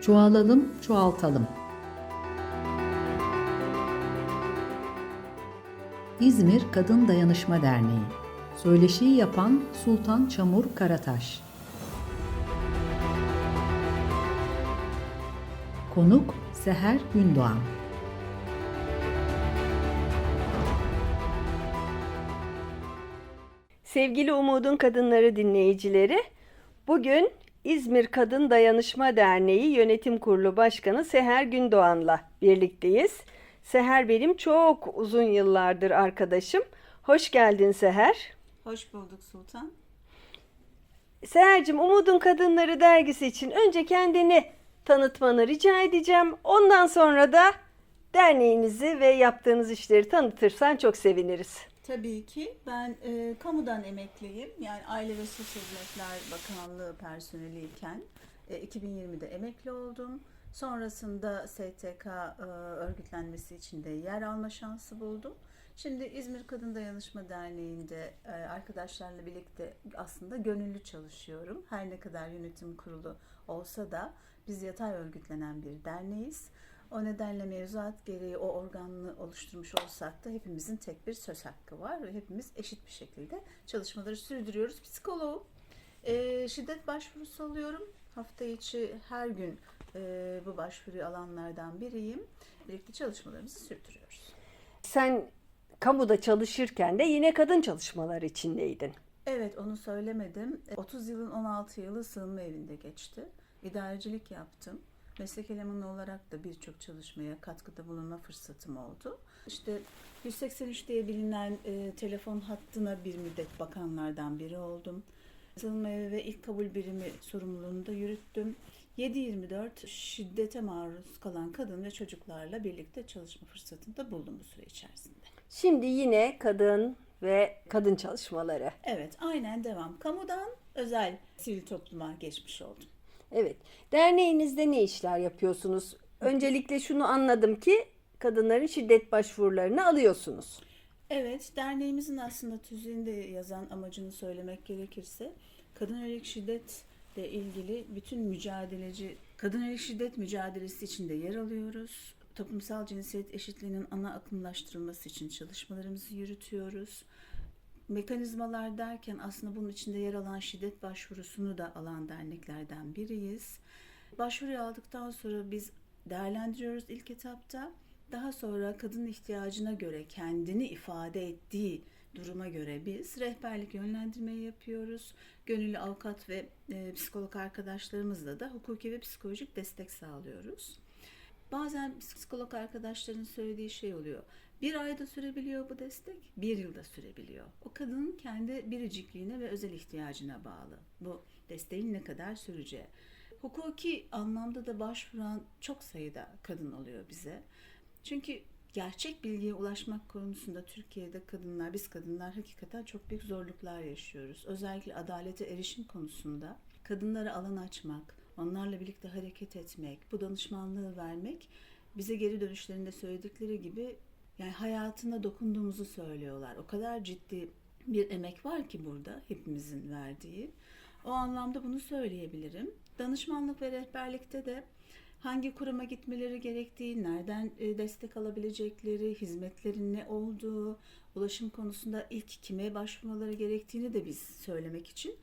Çoğalalım, çoğaltalım. İzmir Kadın Dayanışma Derneği. Söyleşiyi yapan Sultan Çamur Karataş. Konuk Seher Gündoğan. Sevgili Umudun Kadınları dinleyicileri, bugün İzmir Kadın Dayanışma Derneği Yönetim Kurulu Başkanı Seher Gündoğan'la birlikteyiz. Seher benim çok uzun yıllardır arkadaşım. Hoş geldin Seher. Hoş bulduk Sultan. Seher'cim Umudun Kadınları dergisi için önce kendini tanıtmanı rica edeceğim. Ondan sonra da derneğinizi ve yaptığınız işleri tanıtırsan çok seviniriz. Tabii ki ben e, kamudan emekliyim. Yani Aile ve Sosyal Hizmetler Bakanlığı personeliyken e, 2020'de emekli oldum. Sonrasında STK e, örgütlenmesi için de yer alma şansı buldum. Şimdi İzmir Kadın Dayanışma Derneği'nde e, arkadaşlarla birlikte aslında gönüllü çalışıyorum. Her ne kadar yönetim kurulu olsa da biz yatay örgütlenen bir derneğiz. O nedenle mevzuat gereği o organını oluşturmuş olsak da hepimizin tek bir söz hakkı var ve hepimiz eşit bir şekilde çalışmaları sürdürüyoruz. Psikoloğum, e, şiddet başvurusu alıyorum. Hafta içi her gün e, bu başvuruyu alanlardan biriyim. Birlikte çalışmalarımızı sürdürüyoruz. Sen kamuda çalışırken de yine kadın çalışmaları içindeydin. Evet onu söylemedim. 30 yılın 16 yılı sığınma evinde geçti. İdarecilik yaptım. Meslek elemanı olarak da birçok çalışmaya katkıda bulunma fırsatım oldu. İşte 183 diye bilinen e, telefon hattına bir müddet bakanlardan biri oldum. Sığınma evi ve ilk kabul birimi sorumluluğunu da yürüttüm. 7-24 şiddete maruz kalan kadın ve çocuklarla birlikte çalışma fırsatını da buldum bu süre içerisinde. Şimdi yine kadın ve kadın çalışmaları. Evet aynen devam. Kamudan özel sivil topluma geçmiş oldum. Evet. Derneğinizde ne işler yapıyorsunuz? Öncelikle şunu anladım ki kadınların şiddet başvurularını alıyorsunuz. Evet, derneğimizin aslında tüzüğünde yazan amacını söylemek gerekirse kadın yönelik şiddetle ilgili bütün mücadeleci kadın yönelik şiddet mücadelesi içinde yer alıyoruz. Toplumsal cinsiyet eşitliğinin ana akımlaştırılması için çalışmalarımızı yürütüyoruz. Mekanizmalar derken aslında bunun içinde yer alan şiddet başvurusunu da alan derneklerden biriyiz. Başvuruyu aldıktan sonra biz değerlendiriyoruz ilk etapta. Daha sonra kadın ihtiyacına göre kendini ifade ettiği duruma göre biz rehberlik yönlendirmeyi yapıyoruz. Gönüllü avukat ve e, psikolog arkadaşlarımızla da hukuki ve psikolojik destek sağlıyoruz. Bazen psikolog arkadaşların söylediği şey oluyor. Bir ayda sürebiliyor bu destek, bir yılda sürebiliyor. O kadının kendi biricikliğine ve özel ihtiyacına bağlı. Bu desteğin ne kadar süreceği. Hukuki anlamda da başvuran çok sayıda kadın oluyor bize. Çünkü gerçek bilgiye ulaşmak konusunda Türkiye'de kadınlar, biz kadınlar hakikaten çok büyük zorluklar yaşıyoruz. Özellikle adalete erişim konusunda kadınlara alan açmak, onlarla birlikte hareket etmek, bu danışmanlığı vermek bize geri dönüşlerinde söyledikleri gibi yani hayatına dokunduğumuzu söylüyorlar. O kadar ciddi bir emek var ki burada hepimizin verdiği. O anlamda bunu söyleyebilirim. Danışmanlık ve rehberlikte de hangi kuruma gitmeleri gerektiği, nereden e, destek alabilecekleri, hizmetlerin ne olduğu, ulaşım konusunda ilk kime başvurmaları gerektiğini de biz söylemek için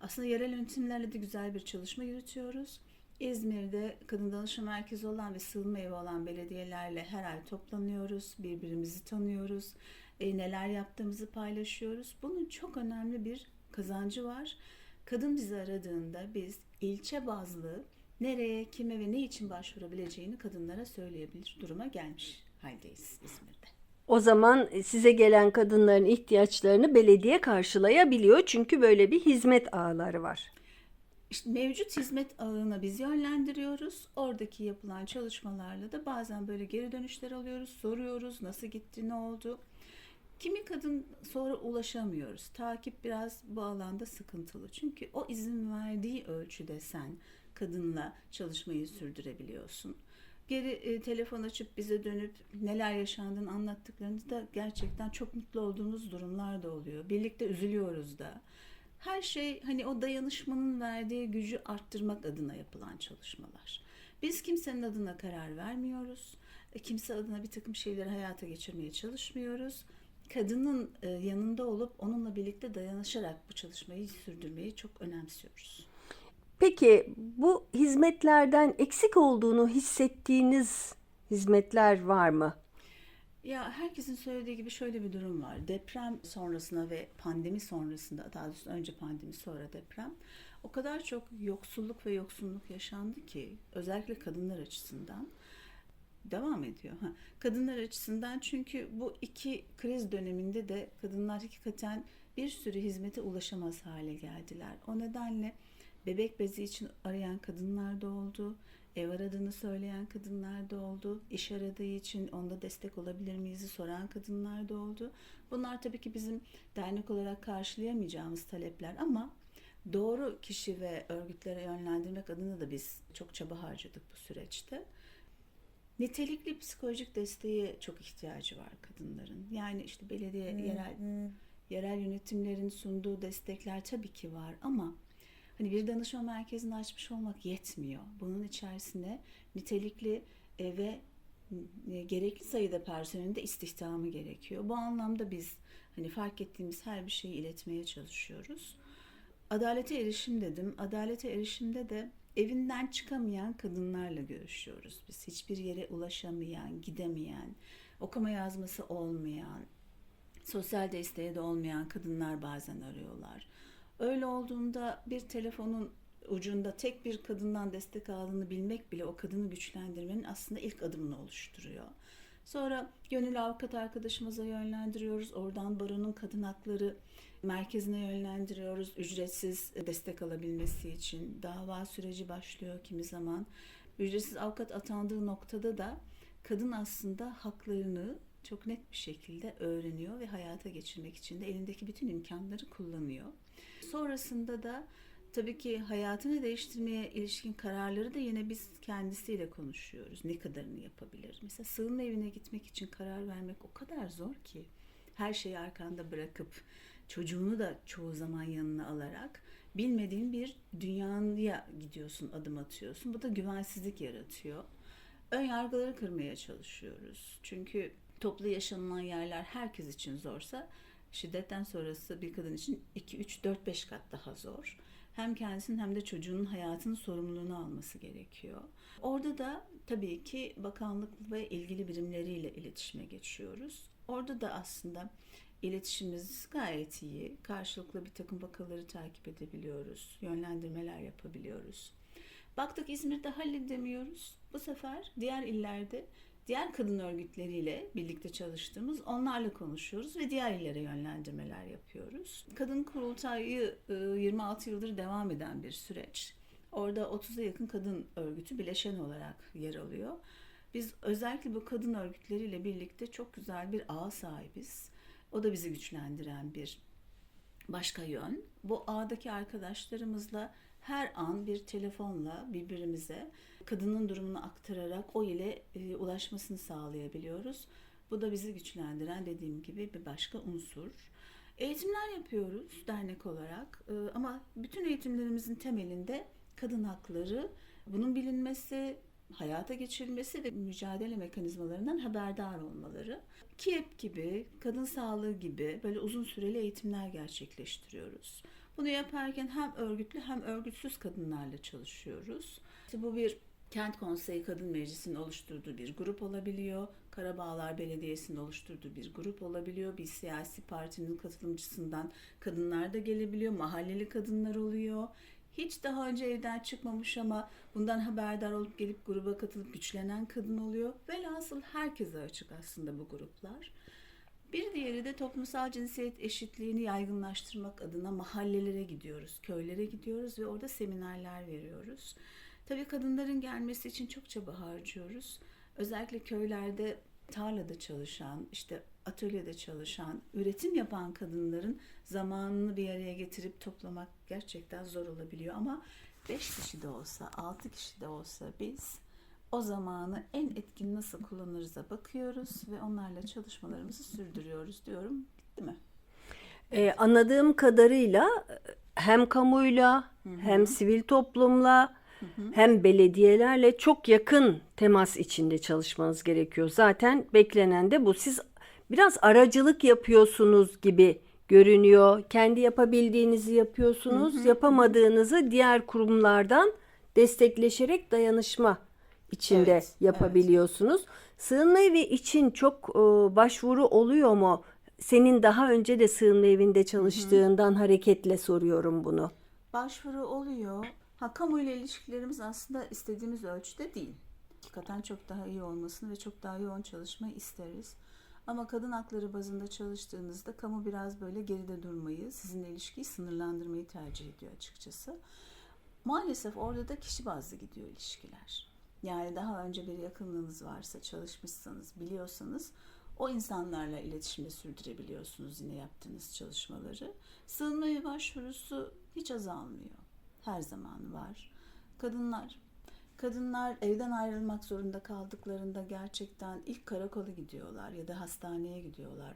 aslında yerel yönetimlerle de güzel bir çalışma yürütüyoruz. İzmir'de kadın danışma merkezi olan ve sığınma evi olan belediyelerle her ay toplanıyoruz, birbirimizi tanıyoruz, e, neler yaptığımızı paylaşıyoruz. Bunun çok önemli bir kazancı var. Kadın bizi aradığında biz ilçe bazlı nereye, kime ve ne için başvurabileceğini kadınlara söyleyebilir duruma gelmiş haldeyiz İzmir'de. O zaman size gelen kadınların ihtiyaçlarını belediye karşılayabiliyor çünkü böyle bir hizmet ağları var. İşte mevcut hizmet ağına biz yönlendiriyoruz. Oradaki yapılan çalışmalarla da bazen böyle geri dönüşler alıyoruz, soruyoruz nasıl gitti, ne oldu. Kimi kadın sonra ulaşamıyoruz. Takip biraz bu alanda sıkıntılı. Çünkü o izin verdiği ölçüde sen kadınla çalışmayı sürdürebiliyorsun. Geri e, telefon açıp bize dönüp neler yaşandığını anlattıklarında da gerçekten çok mutlu olduğumuz durumlar da oluyor. Birlikte üzülüyoruz da. Her şey hani o dayanışmanın verdiği gücü arttırmak adına yapılan çalışmalar. Biz kimsenin adına karar vermiyoruz. E, Kimse adına bir takım şeyleri hayata geçirmeye çalışmıyoruz. Kadının e, yanında olup onunla birlikte dayanışarak bu çalışmayı sürdürmeyi çok önemsiyoruz. Peki bu hizmetlerden eksik olduğunu hissettiğiniz hizmetler var mı? Ya herkesin söylediği gibi şöyle bir durum var. Deprem sonrasında ve pandemi sonrasında, daha doğrusu önce pandemi sonra deprem, o kadar çok yoksulluk ve yoksunluk yaşandı ki özellikle kadınlar açısından devam ediyor. Ha, kadınlar açısından çünkü bu iki kriz döneminde de kadınlar hakikaten bir sürü hizmete ulaşamaz hale geldiler. O nedenle bebek bezi için arayan kadınlar da oldu. Ev aradığını söyleyen kadınlar da oldu. İş aradığı için onda destek olabilir miyiz soran kadınlar da oldu. Bunlar tabii ki bizim dernek olarak karşılayamayacağımız talepler ama doğru kişi ve örgütlere yönlendirmek adına da biz çok çaba harcadık bu süreçte. Nitelikli psikolojik desteğe çok ihtiyacı var kadınların. Yani işte belediye, yerel yerel yönetimlerin sunduğu destekler tabii ki var ama hani bir danışma merkezini açmış olmak yetmiyor. Bunun içerisine nitelikli e, ve e, gerekli sayıda personelin de istihdamı gerekiyor. Bu anlamda biz hani fark ettiğimiz her bir şeyi iletmeye çalışıyoruz. Adalete erişim dedim. Adalete erişimde de evinden çıkamayan kadınlarla görüşüyoruz. Biz hiçbir yere ulaşamayan, gidemeyen, okuma yazması olmayan, sosyal desteği de olmayan kadınlar bazen arıyorlar. Öyle olduğunda bir telefonun ucunda tek bir kadından destek aldığını bilmek bile o kadını güçlendirmenin aslında ilk adımını oluşturuyor. Sonra gönül avukat arkadaşımıza yönlendiriyoruz. Oradan baronun kadın hakları merkezine yönlendiriyoruz. Ücretsiz destek alabilmesi için. Dava süreci başlıyor kimi zaman. Ücretsiz avukat atandığı noktada da kadın aslında haklarını çok net bir şekilde öğreniyor ve hayata geçirmek için de elindeki bütün imkanları kullanıyor. Sonrasında da tabii ki hayatını değiştirmeye ilişkin kararları da yine biz kendisiyle konuşuyoruz. Ne kadarını yapabilir? Mesela sığınma evine gitmek için karar vermek o kadar zor ki. Her şeyi arkanda bırakıp çocuğunu da çoğu zaman yanına alarak bilmediğin bir dünyaya gidiyorsun, adım atıyorsun. Bu da güvensizlik yaratıyor. Ön yargıları kırmaya çalışıyoruz. Çünkü toplu yaşanılan yerler herkes için zorsa şiddetten sonrası bir kadın için 2 3 4 5 kat daha zor. Hem kendisinin hem de çocuğunun hayatının sorumluluğunu alması gerekiyor. Orada da tabii ki bakanlık ve ilgili birimleriyle iletişime geçiyoruz. Orada da aslında iletişimimiz gayet iyi. Karşılıklı bir takım vakaları takip edebiliyoruz. Yönlendirmeler yapabiliyoruz. Baktık İzmir'de halledemiyoruz. Bu sefer diğer illerde diğer kadın örgütleriyle birlikte çalıştığımız onlarla konuşuyoruz ve diğer illere yönlendirmeler yapıyoruz. Kadın kurultayı e, 26 yıldır devam eden bir süreç. Orada 30'a yakın kadın örgütü bileşen olarak yer alıyor. Biz özellikle bu kadın örgütleriyle birlikte çok güzel bir ağ sahibiz. O da bizi güçlendiren bir başka yön. Bu ağdaki arkadaşlarımızla her an bir telefonla birbirimize kadının durumunu aktararak o ile e, ulaşmasını sağlayabiliyoruz. Bu da bizi güçlendiren dediğim gibi bir başka unsur. Eğitimler yapıyoruz dernek olarak E, ama bütün eğitimlerimizin temelinde kadın hakları, bunun bilinmesi, hayata geçirilmesi ve mücadele mekanizmalarından haberdar olmaları. KİEP gibi, kadın sağlığı gibi böyle uzun süreli eğitimler gerçekleştiriyoruz. Bunu yaparken hem örgütlü hem örgütsüz kadınlarla çalışıyoruz. İşte bu bir Kent Konseyi Kadın Meclisi'nin oluşturduğu bir grup olabiliyor. Karabağlar Belediyesi'nin oluşturduğu bir grup olabiliyor. Bir siyasi partinin katılımcısından kadınlar da gelebiliyor. Mahalleli kadınlar oluyor. Hiç daha önce evden çıkmamış ama bundan haberdar olup gelip gruba katılıp güçlenen kadın oluyor. Velhasıl herkese açık aslında bu gruplar. Bir diğeri de toplumsal cinsiyet eşitliğini yaygınlaştırmak adına mahallelere gidiyoruz, köylere gidiyoruz ve orada seminerler veriyoruz. Tabii kadınların gelmesi için çok çaba harcıyoruz. Özellikle köylerde tarlada çalışan, işte atölyede çalışan, üretim yapan kadınların zamanını bir araya getirip toplamak gerçekten zor olabiliyor. Ama 5 kişi de olsa, 6 kişi de olsa biz o zamanı en etkin nasıl kullanırıza bakıyoruz ve onlarla çalışmalarımızı sürdürüyoruz diyorum. Bitti mi? Ee, anladığım kadarıyla hem kamuyla hem sivil toplumla hem belediyelerle çok yakın temas içinde çalışmanız gerekiyor. Zaten beklenen de bu. Siz biraz aracılık yapıyorsunuz gibi görünüyor. Kendi yapabildiğinizi yapıyorsunuz. Yapamadığınızı diğer kurumlardan destekleşerek dayanışma içinde Evet, yapabiliyorsunuz. Sığınma evi için çok e, başvuru oluyor mu? Senin daha önce de sığınma evinde çalıştığından hareketle soruyorum bunu. Başvuru oluyor. Ha kamuyla ilişkilerimiz aslında istediğimiz ölçüde değil. Hakikaten çok daha iyi olmasını ve çok daha yoğun çalışmayı isteriz. Ama kadın hakları bazında çalıştığınızda kamu biraz böyle geride durmayı, sizinle ilişkiyi sınırlandırmayı tercih ediyor açıkçası. Maalesef orada da kişi bazlı gidiyor ilişkiler. Yani daha önce bir yakınlığınız varsa, çalışmışsanız, biliyorsanız o insanlarla iletişimde sürdürebiliyorsunuz yine yaptığınız çalışmaları. Sığınma başvurusu hiç azalmıyor. Her zaman var. Kadınlar Kadınlar evden ayrılmak zorunda kaldıklarında gerçekten ilk karakola gidiyorlar ya da hastaneye gidiyorlar.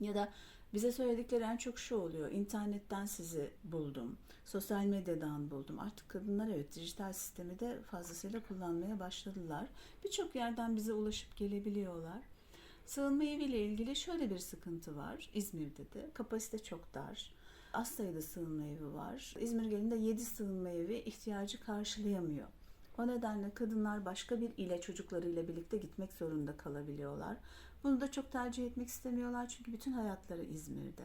Ya da bize söyledikleri en çok şu oluyor. İnternetten sizi buldum. Sosyal medyadan buldum. Artık kadınlar evet dijital sistemi de fazlasıyla kullanmaya başladılar. Birçok yerden bize ulaşıp gelebiliyorlar. Sığınma eviyle ilgili şöyle bir sıkıntı var. İzmir'de de kapasite çok dar. Az sayıda sığınma evi var. İzmir genelinde 7 sığınma evi ihtiyacı karşılayamıyor. O nedenle kadınlar başka bir ile çocuklarıyla birlikte gitmek zorunda kalabiliyorlar. Bunu da çok tercih etmek istemiyorlar çünkü bütün hayatları İzmir'de.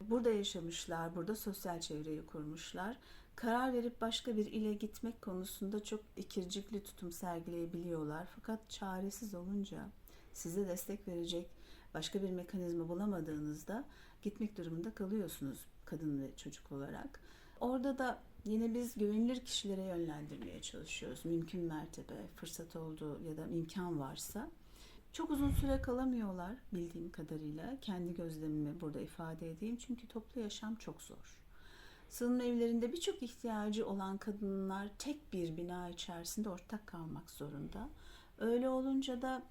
Burada yaşamışlar, burada sosyal çevreyi kurmuşlar. Karar verip başka bir ile gitmek konusunda çok ikircikli tutum sergileyebiliyorlar. Fakat çaresiz olunca size destek verecek başka bir mekanizma bulamadığınızda gitmek durumunda kalıyorsunuz kadın ve çocuk olarak. Orada da yine biz güvenilir kişilere yönlendirmeye çalışıyoruz. Mümkün mertebe fırsat olduğu ya da imkan varsa. Çok uzun süre kalamıyorlar bildiğim kadarıyla. Kendi gözlemimi burada ifade edeyim. Çünkü toplu yaşam çok zor. Sığınma evlerinde birçok ihtiyacı olan kadınlar tek bir bina içerisinde ortak kalmak zorunda. Öyle olunca da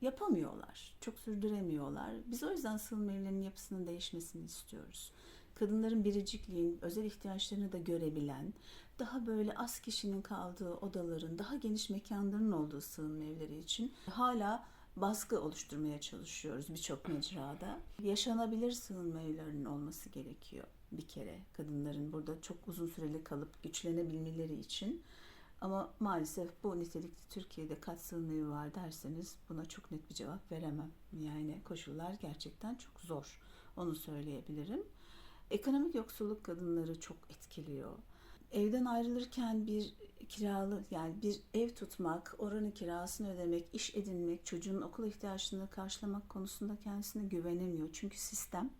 yapamıyorlar. Çok sürdüremiyorlar. Biz o yüzden sığınma evlerinin yapısının değişmesini istiyoruz. Kadınların biricikliğin, özel ihtiyaçlarını da görebilen, daha böyle az kişinin kaldığı odaların, daha geniş mekanların olduğu sığınma evleri için hala baskı oluşturmaya çalışıyoruz birçok mecrada. Yaşanabilir sığınma evlerinin olması gerekiyor bir kere kadınların burada çok uzun süreli kalıp güçlenebilmeleri için. Ama maalesef bu nitelikli Türkiye'de kaç sığınma evi var derseniz buna çok net bir cevap veremem. Yani koşullar gerçekten çok zor. Onu söyleyebilirim. Ekonomik yoksulluk kadınları çok etkiliyor. Evden ayrılırken bir kiralı yani bir ev tutmak, oranın kirasını ödemek, iş edinmek, çocuğun okul ihtiyaçlarını karşılamak konusunda kendisine güvenemiyor. Çünkü sistem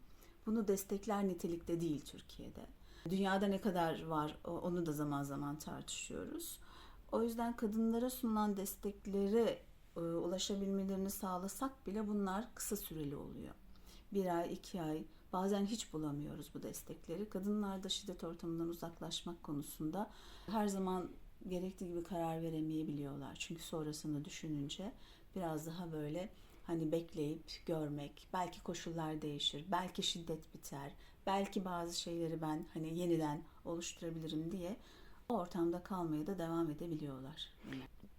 bunu destekler nitelikte değil Türkiye'de. Dünyada ne kadar var onu da zaman zaman tartışıyoruz. O yüzden kadınlara sunulan desteklere e, ulaşabilmelerini sağlasak bile bunlar kısa süreli oluyor. Bir ay, iki ay, bazen hiç bulamıyoruz bu destekleri. Kadınlar da şiddet ortamından uzaklaşmak konusunda her zaman gerektiği gibi karar veremeyebiliyorlar. Çünkü sonrasını düşününce biraz daha böyle hani bekleyip görmek, belki koşullar değişir, belki şiddet biter, belki bazı şeyleri ben hani yeniden oluşturabilirim diye o ortamda kalmaya da devam edebiliyorlar.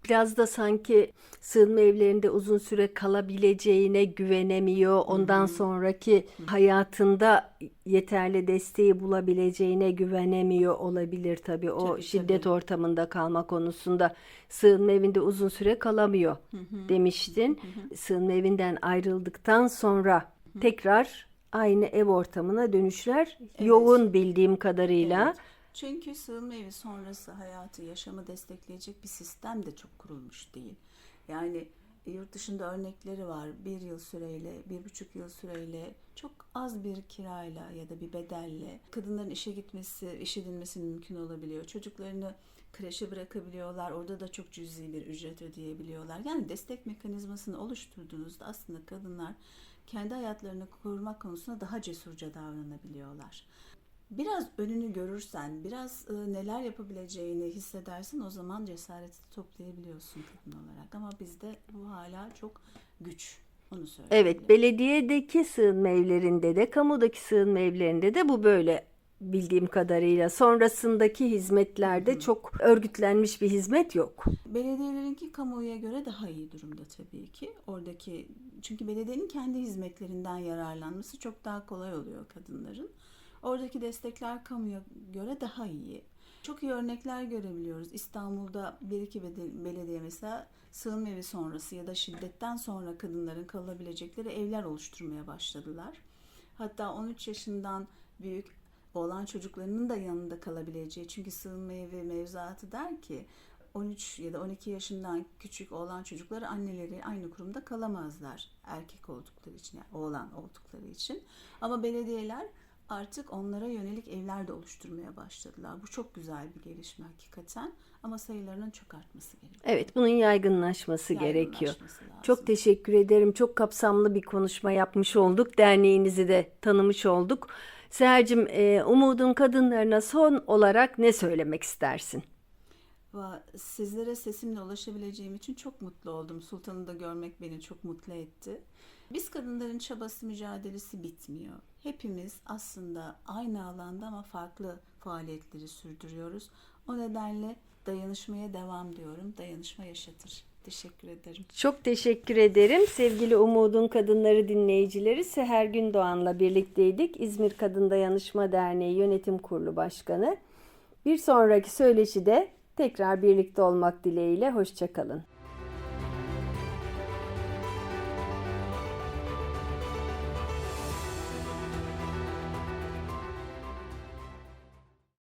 Biraz da sanki sığınma evlerinde uzun süre kalabileceğine güvenemiyor. Ondan sonraki hayatında yeterli desteği bulabileceğine güvenemiyor olabilir tabii. O Tabii, şiddet tabii. ortamında kalma konusunda sığınma evinde uzun süre kalamıyor demiştin. Sığınma evinden ayrıldıktan sonra tekrar aynı ev ortamına dönüşler yoğun bildiğim kadarıyla. Evet. Çünkü sığınma evi sonrası hayatı, yaşamı destekleyecek bir sistem de çok kurulmuş değil. Yani yurt dışında örnekleri var. Bir yıl süreyle, bir buçuk yıl süreyle çok az bir kirayla ya da bir bedelle kadınların işe gitmesi, iş edilmesi mümkün olabiliyor. Çocuklarını kreşe bırakabiliyorlar. Orada da çok cüzi bir ücret ödeyebiliyorlar. Yani destek mekanizmasını oluşturduğunuzda aslında kadınlar kendi hayatlarını kurmak konusunda daha cesurca davranabiliyorlar. Biraz önünü görürsen, biraz e, neler yapabileceğini hissedersen o zaman cesareti toplayabiliyorsun kadın olarak. Ama bizde bu hala çok güç. Onu söyleyeyim. Evet, belediyedeki sığınma evlerinde de, kamudaki sığınma evlerinde de bu böyle. bildiğim kadarıyla. Sonrasındaki hizmetlerde çok örgütlenmiş bir hizmet yok. Belediyelerinki kamuoya göre daha iyi durumda tabii ki. Oradaki çünkü belediyenin kendi hizmetlerinden yararlanması çok daha kolay oluyor kadınların. Oradaki destekler kamuya göre daha iyi. Çok iyi örnekler görebiliyoruz. İstanbul'da bir iki belediye mesela sığınma evi sonrası ya da şiddetten sonra kadınların kalabilecekleri evler oluşturmaya başladılar. Hatta 13 yaşından büyük olan çocuklarının da yanında kalabileceği. Çünkü sığınma evi mevzuatı der ki 13 ya da 12 yaşından küçük olan çocukları anneleri aynı kurumda kalamazlar. Erkek oldukları için yani oğlan oldukları için. Ama belediyeler artık onlara yönelik evler de oluşturmaya başladılar. Bu çok güzel bir gelişme hakikaten. Ama sayılarının çok artması gerekiyor. Evet, bunun yaygınlaşması gerekiyor. Yaygınlaşması lazım. Çok teşekkür ederim. Çok kapsamlı bir konuşma yapmış olduk. Derneğinizi de tanımış olduk. Seher'cim, e, Umud'un kadınlarına son olarak ne söylemek istersin? Sizlere sesimle ulaşabileceğim için çok mutlu oldum. Sultan'ı da görmek beni çok mutlu etti. Biz kadınların çabası, mücadelesi bitmiyor. Hepimiz aslında aynı alanda ama farklı faaliyetleri sürdürüyoruz. O nedenle dayanışmaya devam diyorum. Dayanışma yaşatır. Teşekkür ederim. Çok teşekkür ederim. Sevgili Umud'un Kadınları dinleyicileri Seher Gündoğan'la birlikteydik. İzmir Kadın Dayanışma Derneği Yönetim Kurulu Başkanı. Bir sonraki söyleşide tekrar birlikte olmak dileğiyle. Hoşçakalın.